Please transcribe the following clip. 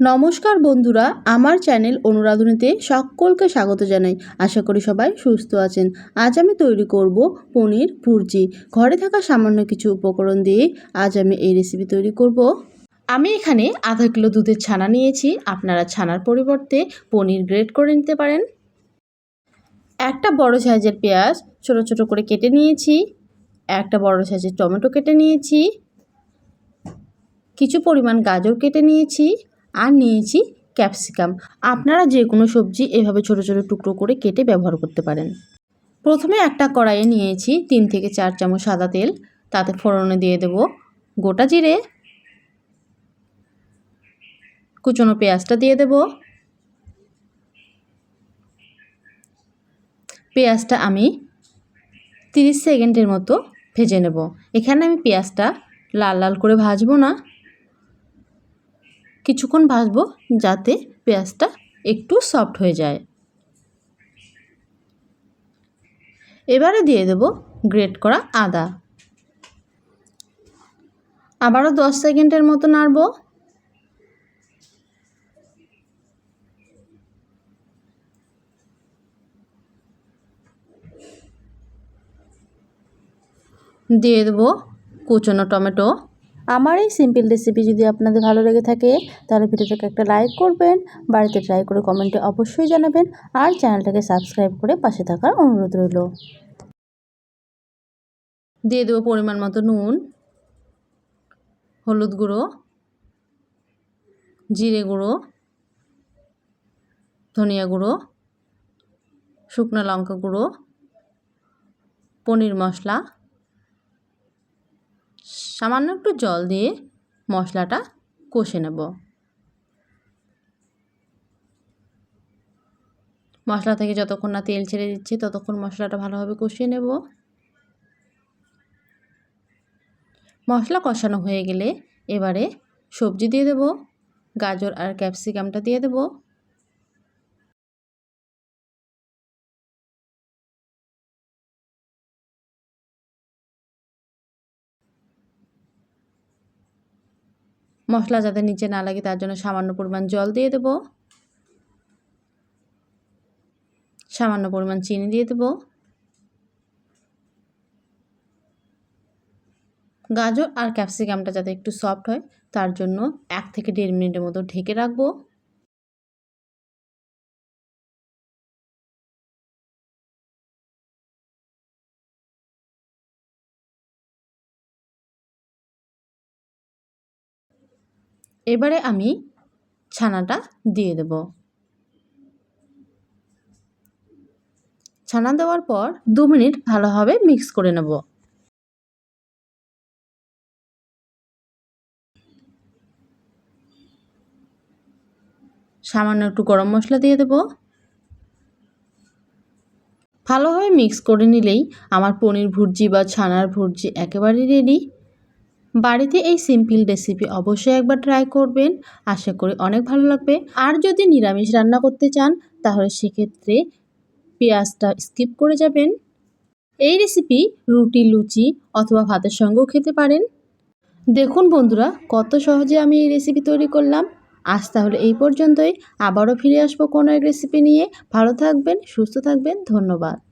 নমস্কার বন্ধুরা, আমার চ্যানেল অনুরাধনীতে সকলকে স্বাগত জানাই। আশা করি সবাই সুস্থ আছেন। আজ আমি তৈরি করব পনির ভুর্জি। ঘরে থাকা সামান্য কিছু উপকরণ দিয়ে আজ আমি এই রেসিপি তৈরি করব। আমি এখানে আধা কিলো দুধের ছানা নিয়েছি। আপনারা ছানার পরিবর্তে পনির গ্রেড করে নিতে পারেন। একটা বড় সাইজের পেঁয়াজ ছোট ছোট করে কেটে নিয়েছি। একটা বড় সাইজের টমেটো কেটে নিয়েছি। কিছু পরিমাণ গাজর কেটে নিয়েছি। আর নিয়েছি ক্যাপসিকাম। আপনারা যে কোনো সবজি এভাবে ছোট ছোট টুকরো করে কেটে ব্যবহার করতে পারেন। প্রথমে একটা কড়াইয়ে নিয়েছি তিন থেকে চার চামচ সাদা তেল। তাতে ফোড়নে দিয়ে দেব গোটা জিরে। কুচনো পেঁয়াজটা দিয়ে দেব। পেঁয়াজটা আমি তিরিশ সেকেন্ডের মতো ভেজে নেব। এখানে আমি পেঁয়াজটা লাল লাল করে ভাজবো না। কিছুক্ষণ ভাজবো যাতে পেঁয়াজটা একটু সফট হয়ে যায়। এবারে দিয়ে দেব গ্রেট করা আদা। আবারও দশ সেকেন্ডের মতো নাড়ব। দিয়ে দেবো কুচনো টমেটো। আমার এই সিম্পল রেসিপি যদি আপনাদের ভালো লেগে থাকে, তাহলে ভিডিওটাকে একটা লাইক করবেন, বাড়িতে ট্রাই করে কমেন্টে অবশ্যই জানাবেন, আর চ্যানেলটাকে সাবস্ক্রাইব করে পাশে থাকার অনুরোধ রইল। দিয়ে দেবো পরিমাণ মতো নুন, হলুদ গুঁড়ো, জিরে গুঁড়ো, ধনিয়া গুঁড়ো, শুকনো লঙ্কা গুঁড়ো, পনির মশলা সামান্য একটু জল দিয়ে মশলাটা কষে নেব। মশলা থেকে যতক্ষণ না তেল ছেড়ে দিচ্ছে, ততক্ষণ মশলাটা ভালোভাবে কষিয়ে নেব। মশলা কষানো হয়ে গেলে এবারে সবজি দিয়ে দেব, গাজর আর ক্যাপসিকামটা দিয়ে দেবো। মশলা যাতে নিচে না লাগে, তার জন্য সামান্য পরিমাণ জল দিয়ে দেব। সামান্য পরিমাণ চিনি দিয়ে দেব। গাজর আর ক্যাপসিকামটা যাতে একটু সফট হয়, তার জন্য এক থেকে দেড় মিনিটের মতো ঢেকে রাখব। এবারে আমি ছানাটা দিয়ে দেব। ছানা দেওয়ার পর দু মিনিট ভালোভাবে মিক্স করে নেব। সামান্য একটু গরম মশলা দিয়ে দেব। ভালোভাবে মিক্স করে নিলেই আমার পনির ভুর্জি বা ছানার ভুর্জি একেবারেই রেডি বাড়িতে এই সিম্পল রেসিপি অবশ্যই একবার ট্রাই করবেন। আশা করি অনেক ভালো লাগবে। আর যদি নিরামিষ রান্না করতে চান, তাহলে সেক্ষেত্রে পেঁয়াজটা স্কিপ করে যাবেন। এই রেসিপি রুটি, লুচি অথবা ভাতের সঙ্গেও খেতে পারেন। দেখুন বন্ধুরা, কত সহজে আমি এই রেসিপি তৈরি করলাম। আজ তাহলে এই পর্যন্তই। আবারও ফিরে আসব কোনো এক রেসিপি নিয়ে। ভালো থাকবেন, সুস্থ থাকবেন। ধন্যবাদ।